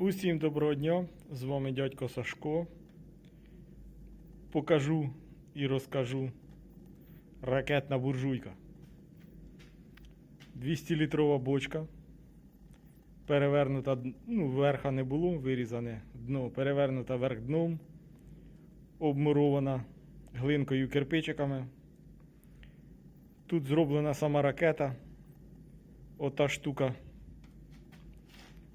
Усім доброго дня! З вами дядько Сашко. Покажу і розкажу ракетна буржуйка. 200-літрова бочка. Перевернута, ну, верха не було, вирізане дно, перевернута верх дном, обмурована глинкою кирпичиками. Тут зроблена сама ракета. Ота штука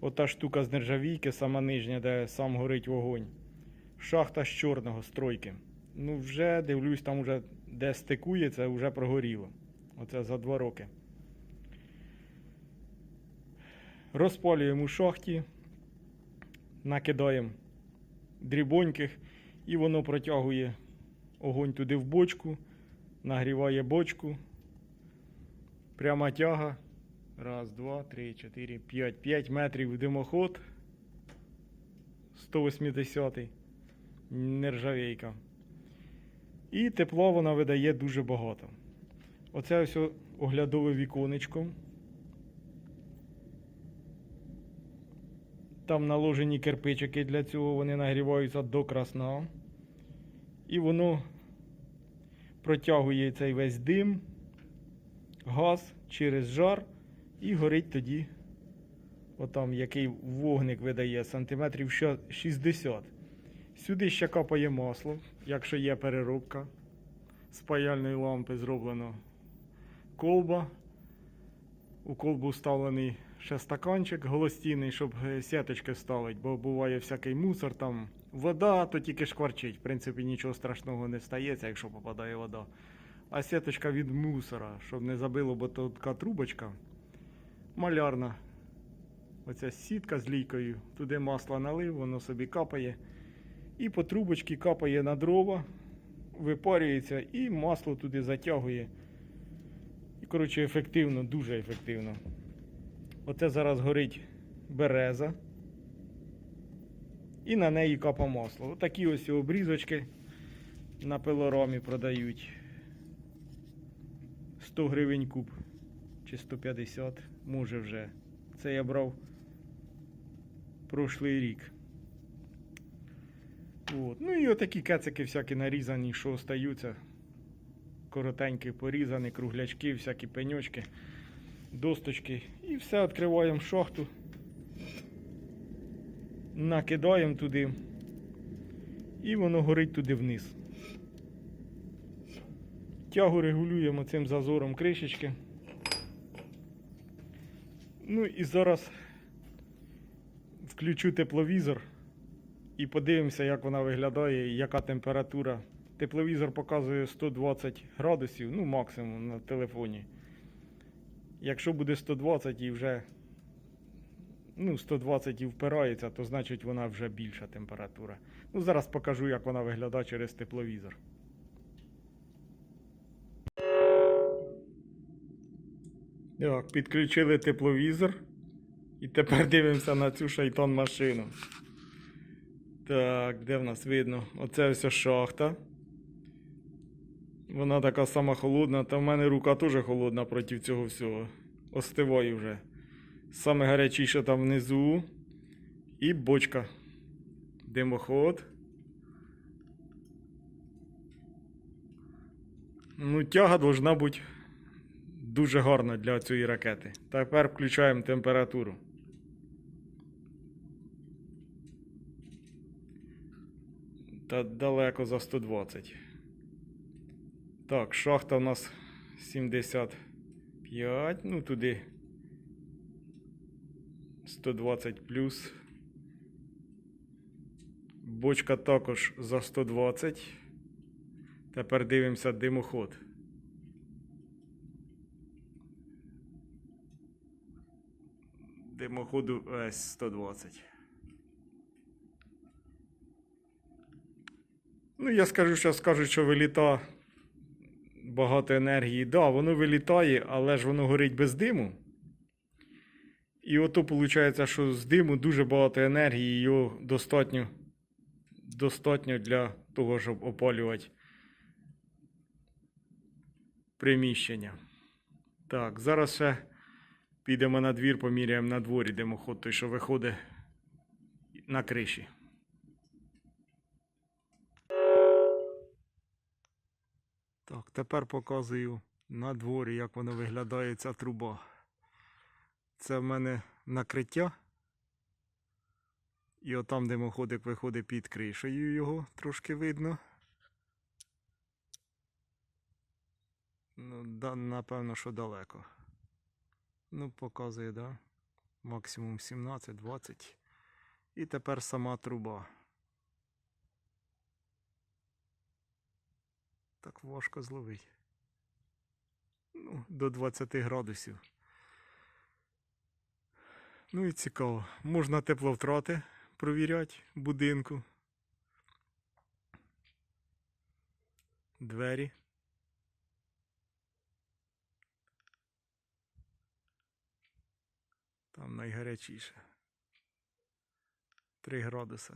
Ота штука з нержавійки, сама нижня, де сам горить вогонь. Шахта з чорного стройки. Ну, вже дивлюсь, там вже де стикується, вже прогоріло. Оце за два роки. Розпалюємо у шахті, накидаємо дрібоньких, і воно протягує огонь туди в бочку, нагріває бочку. Пряма тяга. Раз, два, три, чотири, п'ять. П'ять метрів димоход. 180 нержавейка. І тепла вона видає дуже багато. Оце ось оглядове віконечко. Там наложені кирпичики для цього, вони нагріваються до красна. І воно протягує цей весь дим, газ через жар. І горить тоді, отам який вогник видає, сантиметрів ща- 60. Сюди ще капає масло, якщо є переробка. З паяльної лампи зроблено колба. У колбу вставлений ще стаканчик голостійний, щоб е, сіточки ставити, бо буває всякий мусор, там вода, то тільки шкварчить. В принципі, нічого страшного не стається, якщо попадає вода. А сіточка від мусора, щоб не забило, бо то така трубочка малярна. Оця сітка з лійкою. Туди масло налив, воно собі капає. І по трубочці капає на дрова, випарюється і масло туди затягує. І, коротше, ефективно, дуже ефективно. Оце зараз горить береза. І на неї капа масло. Отакі ось обрізочки на пилорамі продають. 100 гривень куб чи 150, може вже. Це я брав прошлий рік. От. Ну і отакі кецики всякі нарізані, що остаються. Коротенькі порізані, круглячки, всякі пеньочки, досточки. І все відкриваємо шахту. Накидаємо туди. І воно горить туди вниз. Тягу регулюємо цим зазором кришечки. Ну і зараз включу тепловізор і подивимося, як вона виглядає і яка температура. Тепловізор показує 120 градусів, ну максимум на телефоні. Якщо буде 120 і вже ну, 120 і впирається, то значить вона вже більша температура. Ну, зараз покажу, як вона виглядає через тепловізор. Так, підключили тепловізор. І тепер дивимося на цю шайтан машину. Так, де в нас видно? Оце ось шахта. Вона така сама холодна, та в мене рука теж холодна проти цього всього. Остиваю вже. Саме гарячіше там внизу. І бочка. Димоход. Ну, тяга должна бути дуже гарна для цієї ракети. Тепер включаємо температуру. Та далеко за 120. Так, шахта у нас 75, ну туди 120 плюс. Бочка також за 120. Тепер дивимося димоход. Димоходу ось 120. Ну, я скажу, що скажуть, що виліта багато енергії. Да, воно вилітає, але ж воно горить без диму. І ото виходить, що з диму дуже багато енергії, його достатньо, достатньо для того, щоб опалювати приміщення. Так, зараз ще підемо на двір, поміряємо на дворі димоход, той, що виходить на криші. Так, тепер показую на дворі, як воно виглядає ця труба. Це в мене накриття. І отам димоходик виходить під кришею, його трошки видно. Ну, да, напевно, що далеко. Ну, показує, да? Максимум 17-20. І тепер сама труба. Так важко зловить. Ну, до 20 градусів. Ну і цікаво. Можна тепловтрати провіряти будинку. Двері. Там найгарячіше. 3 градуси.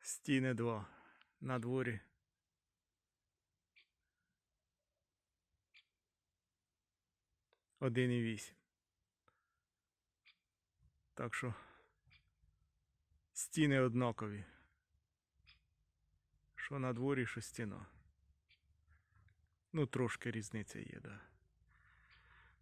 Стіни 2 на дворі. Один і вісім. Так що стіни однакові. Що на дворі, що стіна. Ну, трошки різниця є, да.